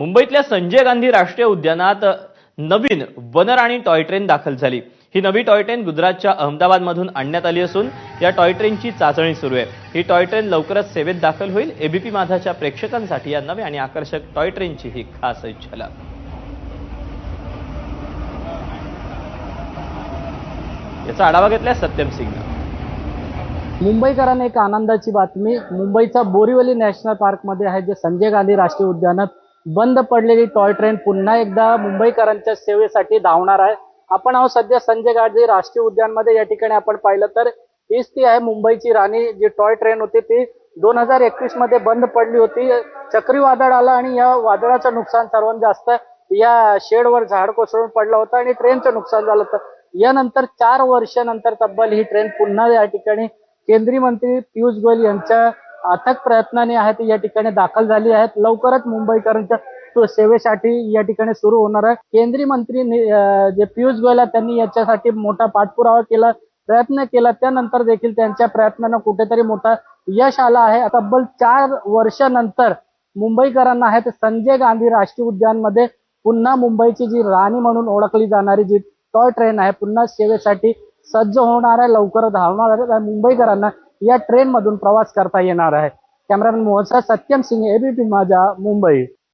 मुंबईतल्या संजय गांधी राष्ट्रीय उद्यानात नवीन वनराणी टॉय ट्रेन दाखल झाली. ही नवी टॉय ट्रेन गुजरातच्या अहमदाबादमधून आणण्यात आली असून या टॉय ट्रेनची चाचणी सुरू आहे. ही टॉय ट्रेन लवकरच सेवेत दाखल होईल. एबीपी माझाच्या प्रेक्षकांसाठी या नव्या आणि आकर्षक टॉय ट्रेनची ही खास झलक याचा आढावा घेतलाय सत्यम सिंगनं. मुंबईकरांना एक आनंदाची बातमी मुंबईचा बोरीवली नॅशनल पार्कमध्ये आहे जे संजय गांधी राष्ट्रीय उद्यानात बंद पडलेली टॉय ट्रेन पुन्हा एकदा मुंबईकरांच्या सेवेसाठी धावणार आहे. आपण आहोत सध्या संजय गांधी राष्ट्रीय उद्यानमध्ये. या ठिकाणी आपण पाहिलं तर हीच ती आहे मुंबईची राणी जी टॉय ट्रेन होती. ती दोन हजार एकवीसमध्ये बंद पडली होती. चक्रीवादळ आला आणि या वादळाचं नुकसान सर्वात जास्त या शेडवर झाड कोसळून पडलं होतं आणि ट्रेनचं नुकसान झालं होतं. यानंतर चार वर्षानंतर तब्बल ही ट्रेन पुन्हा या ठिकाणी केंद्रीय मंत्री पियुष गोयल यांच्या अथक प्रयत्नाने आहेत या ठिकाणी दाखल झाली आहेत. लवकरच मुंबईकरांच्या सेवेसाठी या ठिकाणी सुरू होणार आहे. केंद्रीय मंत्री जे पियुष गोयल त्यांनी याच्यासाठी मोठा पाठपुरावा केला प्रयत्न केला. त्यानंतर देखील त्यांच्या प्रयत्नांना कुठेतरी मोठा यश आला आहे. तब्बल चार वर्षानंतर मुंबईकरांना आहेत संजय गांधी राष्ट्रीय उद्यानमध्ये. पुन्हा मुंबईची जी राणी म्हणून ओळखली जाणारी जी टॉय ट्रेन आहे पुन्हा सेवेसाठी सज्ज होणार आहे लवकर धावणार आहे. मुंबईकरांना या ट्रेनमधून प्रवास करता येणार आहे. Cameraman Mohan Satyam Singh ABP Majha Mumbai.